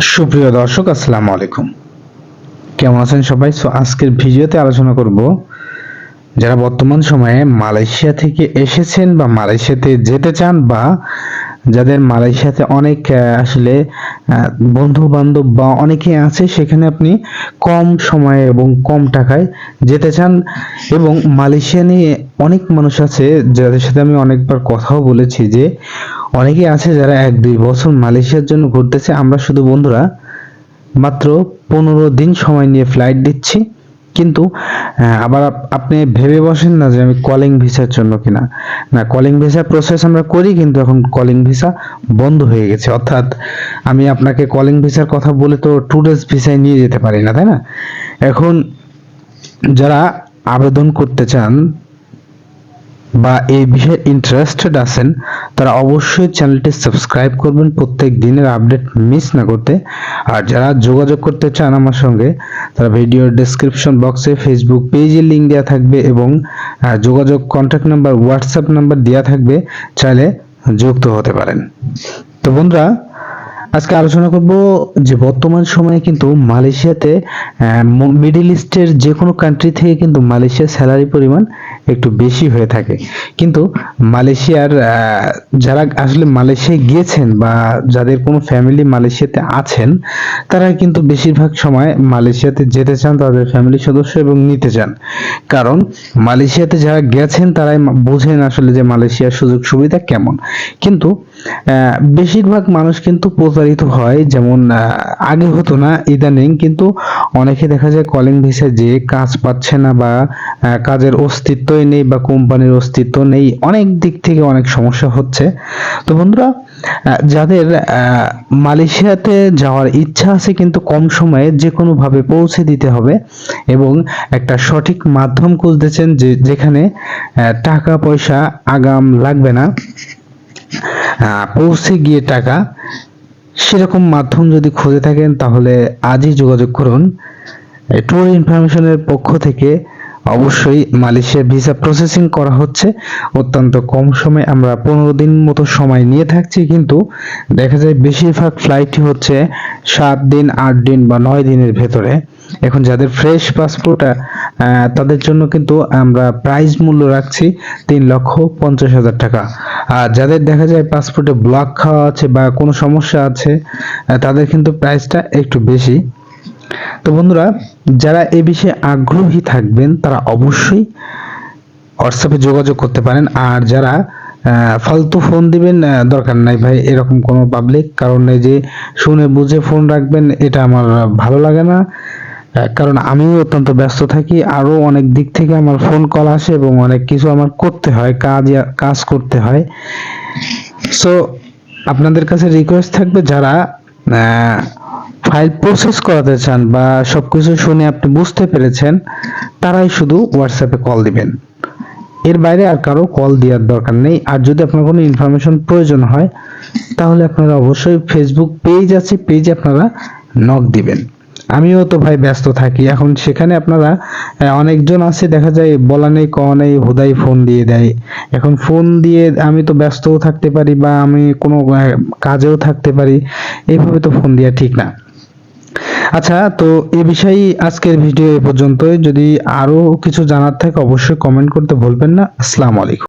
সুপ্রিয় দর্শক, আসসালামু আলাইকুম। কেমন আছেন সবাই? সো আজকের ভিডিওতে আলোচনা করব যারা বর্তমান সময়ে মালয়েশিয়া থেকে এসেছেন বা মালয়েশিয়াতে যেতে চান বা যাদের মালয়েশিয়াতে অনেক আসলে বন্ধু বান্ধব বা অনেকে আছে, সেখানে আপনি কম সময়ে এবং কম টাকায় যেতে চান এবং মালয়েশিয়া নিয়ে অনেক মানুষ আছে যাদের সাথে আমি অনেকবার কথাও বলেছি যে অনেকে আছে যারা এক দুই বছর মালয়েশিয়ার জন্য ঘুরতেছে। আমরা শুধু বন্ধুরা, মাত্র পনেরো দিন সময় নিয়ে ফ্লাইট দিচ্ছি। কিন্তু আবার আপ- আপনি ভেবে বসেন না যে আমি কলিং ভিসার জন্য কিনা। না কলিং ভিসা প্রসেস আমরা করি, কিন্তু এখন কলিং ভিসা বন্ধ হয়ে গেছে। অর্থাৎ, আমি আপনাকে কলিং ভিসার কথা বলে তো ট্যুরিস্ট ভিসায় নিয়ে যেতে পারি না, তাই না? এখন যারা আবেদন করতে চান বা এই বিষয়ে ইন্টারেস্টেড আছেন, তারা অবশ্যই চ্যানেলটি সাবস্ক্রাইব করবেন প্রত্যেক দিনের আপডেট মিস না করতে। আর যারা যোগাযোগ করতে চান আমার সঙ্গে, তারা ভিডিওর ডেসক্রিপশন বক্সে ফেসবুক পেজের লিংক দেওয়া থাকবে এবং যোগাযোগ কন্ট্যাক্ট নাম্বার হোয়াটসঅ্যাপ নাম্বার দেওয়া থাকবে, চাইলে যুক্ত হতে পারেন। তো বন্ধুরা, আজকে আলোচনা করব যে বর্তমান সময়ে কিন্তু মালয়েশিয়াতে মিডল ইস্টের যে কোনো কান্ট্রি থেকে কিন্তু মালয়েশিয়ার স্যালারি পরিমাণ একটু বেশি হয়ে থাকে। কিন্তু মালয়েশিয়ার যারা আসলে মালয়েশিয়ায় গিয়েছেন বা যাদের কোনো ফ্যামিলি মালয়েশিয়াতে আছেন, তারা কিন্তু বেশিরভাগ সময় মালয়েশিয়াতে যেতে চান, তাদের ফ্যামিলি সদস্য এবং নিতে চান। কারণ মালয়েশিয়াতে যারা গেছেন, তারাই বোঝেন আসলে যে মালয়েশিয়ার সুযোগ সুবিধা কেমন। কিন্তু বেশিরভাগ মানুষ কিন্তু প্রতারিত হয়, যেমন আগে হতো না, ইদানিং কিন্তু অনেকে দেখা যায় কলিং ভিসা যে কাজ পাচ্ছে না বা কাজের কাজের অস্তিত্বই নেই বা কোম্পানির অস্তিত্ব নেই, অনেক দিক থেকে অনেক সমস্যা হচ্ছে। তো বন্ধুরা যাদের মালয়েশিয়াতে যাওয়ার ইচ্ছা আছে কিন্তু কম সময়ে যে কোনো ভাবে পৌঁছে দিতে হবে এবং একটা সঠিক মাধ্যম খুঁজতেছেন যে যেখানে টাকা পয়সা আগাম লাগবে না পৌঁছে গিয়ে টাকা, সেরকম মাধ্যম যদি খুঁজে থাকেন তাহলে আজই যোগাযোগ করুন। ট্যুর ইনফরমেশনের পক্ষ থেকে অবশ্যই মালয়েশিয়া ভিসা প্রসেসিং করা হচ্ছে। অত্যন্ত কম সময় আমরা পনেরো দিন মতো সময় নিয়ে থাকছি, কিন্তু দেখা যায় বেশিরভাগ ফ্লাইটই হচ্ছে সাত দিন, আট দিন বা নয় দিনের ভেতরে। এখন যাদের ফ্রেশ পাসপোর্ট তাদের জন্য কিন্তু আমরা প্রাইস মূল্য রাখছি তিন লক্ষ পঞ্চাশ হাজার টাকা। আর যাদের দেখা যায় পাসপোর্টে ব্লক খাওয়া আছে বা কোনো সমস্যা আছে তাদের কিন্তু প্রাইসটা একটু বেশি। তো বন্ধুরা, যারা এ বিষয়ে আগ্রহী থাকবেন, তারা অবশ্যই হোয়াটসঅ্যাপে যোগাযোগ করতে পারেন। আর যারা ফালতু ফোন দিবেন দরকার নাই ভাই, এরকম কোনো পাবলিক কারণ এই যে শুনে বুঝে ফোন রাখবেন, এটা আমার ভালো লাগে না। কারণ আমিও অত্যন্ত ব্যস্ত থাকি আরও অনেক দিক থেকে আমার ফোন কল আসে এবং অনেক কিছু আমার করতে হয়, কাজ কাজ করতে হয়। সো আপনাদের কাছে রিকোয়েস্ট থাকবে, যারা ফাইল প্রসেস করাতে চান বা সবকিছু শুনে আপনি বুঝতে পেরেছেন, তারাই শুধু হোয়াটসঅ্যাপে কল দিবেন। এর বাইরে আর কারও কল দেওয়ার দরকার নেই। আর যদি আপনার কোনো ইনফরমেশন প্রয়োজন হয়, তাহলে আপনারা অবশ্যই ফেসবুক পেজ আছে পেজে আপনারা নক দিবেন। আমিও তো ভাই ব্যস্ত থাকি। এখন সেখানে আপনারা অনেকজন আছে, দেখা যায় বলা নেই, কওয়া নেই, হুদাই ফোন দিয়ে দেয়। এখন ফোন দিয়ে আমি তো ব্যস্তও থাকতে পারি বা আমি কোনো কাজেও থাকতে পারি। এইভাবে তো ফোন দেওয়া ঠিক না। আচ্ছা তো এ বিষয়ে আজকের ভিডিও এ পর্যন্তই। যদি আরও কিছু জানার থাকে, অবশ্যই কমেন্ট করতে ভুলবেন না। আসসালামু আলাইকুম।